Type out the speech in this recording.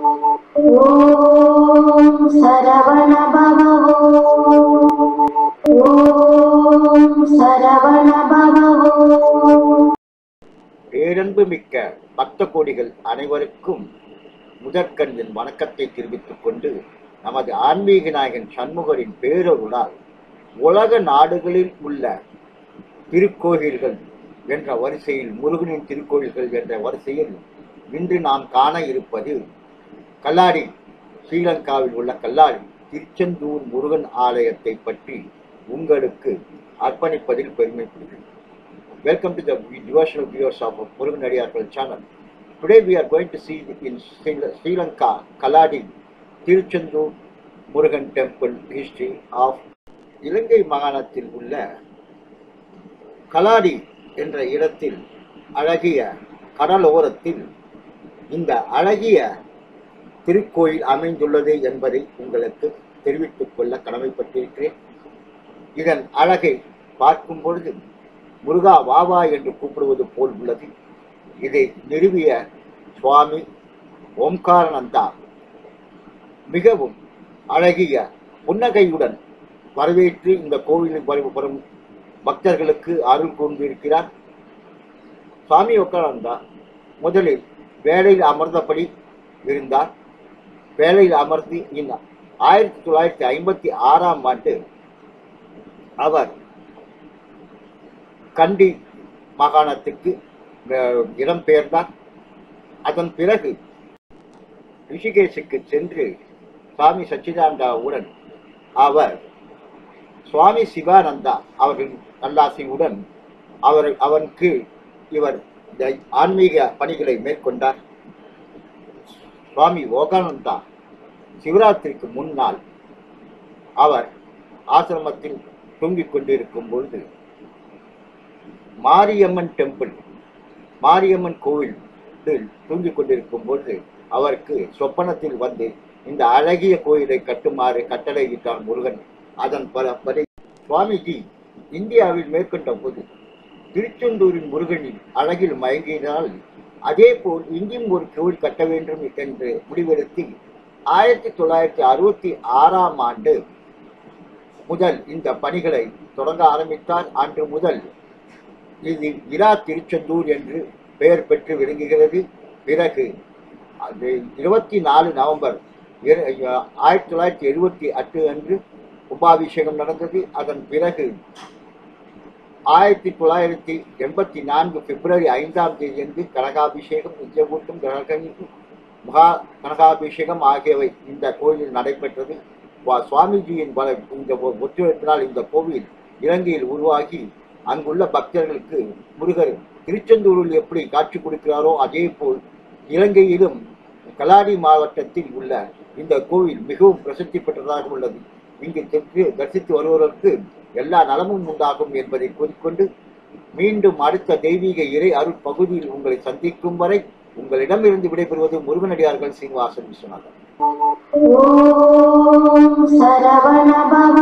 ஓம் சரவண பவவோ. ஓம் சரவண பவவோ. பேரன்பு மிக்க பக்த கோடிகள் அனைவருக்கும் முதற்கண்ணின் வணக்கத்தை தெரிவித்துக் கொண்டு நமது ஆன்மீக நாயகன் சண்முகரின் பேரொருளால் உலக நாடுகளில் உள்ள திருக்கோயில்கள் என்ற வரிசையில் முருகனின் திருக்கோயில்கள் என்ற வரிசையில் இன்று நாம் காண இருப்பது கல்லாடி ஸ்ரீலங்காவில் உள்ள கல்லாடி திருச்செந்தூர் முருகன் ஆலயத்தை பற்றி உங்களுக்கு அர்ப்பணிப்பதில் பெருமைப்படுகிறேன் Welcome to the devotional viewers of Murugan Adiyarkal channel. Today we are going to see in Sri Sri Lanka, Kaladi, Tiruchendur Murugan temple history of இலங்கை மாகாணத்தில் உள்ள கலாடி என்ற இடத்தில் அழகிய கடலோரத்தில் இந்த அழகிய திருக்கோயில் அமைந்துள்ளது என்பதை உங்களுக்கு தெரிவித்துக் கொள்ள கடமைப்பட்டிருக்கிறேன். இதன் அழகை பார்க்கும் பொழுது முருகா வாவா என்று கூப்பிடுவது போல் உள்ளது. இதை நிறுவிய சுவாமி ஓம்காரானந்தா மிகவும் அழகிய புன்னகையுடன் வரவேற்று இந்த கோவிலில் வரும் பக்தர்களுக்கு அருள் கொண்டிருக்கிறார் சுவாமி ஓம்காரநந்தா முதலில் வேலையில் அமர்ந்தபடி இருந்தார். வேலையில் அமர்ந்து இந்த ஆயிரத்தி தொள்ளாயிரத்தி ஐம்பத்தி ஆறாம் ஆண்டு அவர் கண்டி மாகாணத்துக்கு இடம்பெயர்ந்தார். அதன் பிறகு ரிஷிகேஷுக்கு சென்று சுவாமி சச்சிதானந்தாவுடன் அவர் சுவாமி சிவானந்தா அவர்களின் நல்லாசியுடன் அவர் அவனுக்கு இவர் ஆன்மீக பணிகளை மேற்கொண்டார். சுவாமி யோகானந்தா சிவராத்திரிக்கு முன்னால் அவர் ஆசிரமத்தில் தூங்கிக் கொண்டிருக்கும் பொழுது மாரியம்மன் டெம்பிள் மாரியம்மன் கோவில் தூங்கிக் கொண்டிருக்கும் பொழுது அவருக்கு சொப்பனத்தில் வந்து இந்த அழகிய கோயிலை கட்டுமாறு கட்டளையிட்டார் முருகன். அதன் பல படி சுவாமிஜி இந்தியாவில் மேற்கொண்ட போது திருச்செந்தூரின் முருகனின் அழகில் மயங்கினால் அதே போல் ஒரு கோவில் கட்ட வேண்டும் என்று முடிவெடுத்து ஆயிரத்தி தொள்ளாயிரத்தி அறுபத்தி ஆறாம் ஆண்டு முதல் இந்த பணிகளை தொடங்க ஆரம்பித்தார். அன்று முதல் இது இரா திருச்செந்தூர் என்று பெயர் பெற்று விளங்குகிறது. பிறகு அது இருபத்தி நாலு நவம்பர் ஆயிரத்தி தொள்ளாயிரத்தி எழுபத்தி எட்டு அன்று கும்பாபிஷேகம் நடந்தது. அதன் பிறகு ஆயிரத்தி தொள்ளாயிரத்தி எண்பத்தி நான்கு பிப்ரவரி ஐந்தாம் தேதி அன்று கனகாபிஷேகம் நிஜகூட்டம் கனகனிப்பு மகா கனகாபிஷேகம் ஆகியவை இந்த கோயிலில் நடைபெற்றது. சுவாமிஜியின் பல இந்த ஒ- ஒத்துழைப்பினால் இந்த கோவில் இலங்கையில் உருவாகி அங்குள்ள பக்தர்களுக்கு முருகர் திருச்செந்தூரில் எப்படி காட்சி கொடுக்கிறாரோ அதே போல் இலங்கையிலும் கலாடி மாவட்டத்தில் உள்ள இந்த கோவில் மிகவும் பிரசித்தி பெற்றதாக உள்ளது. இங்கு சென்று தரிசித்து வருவதற்கு எல்லா நலமும் உண்டாகும் என்பதை கூறிக்கொண்டு மீண்டும் அடுத்த தெய்வீக இறை அருள் பகுதியில் உங்களை சந்திக்கும் வரை உங்களிடமிருந்து விடைபெறுவது முருகனடியார்கள் சீனிவாசன் விஸ்வநாதன். சரவணபவ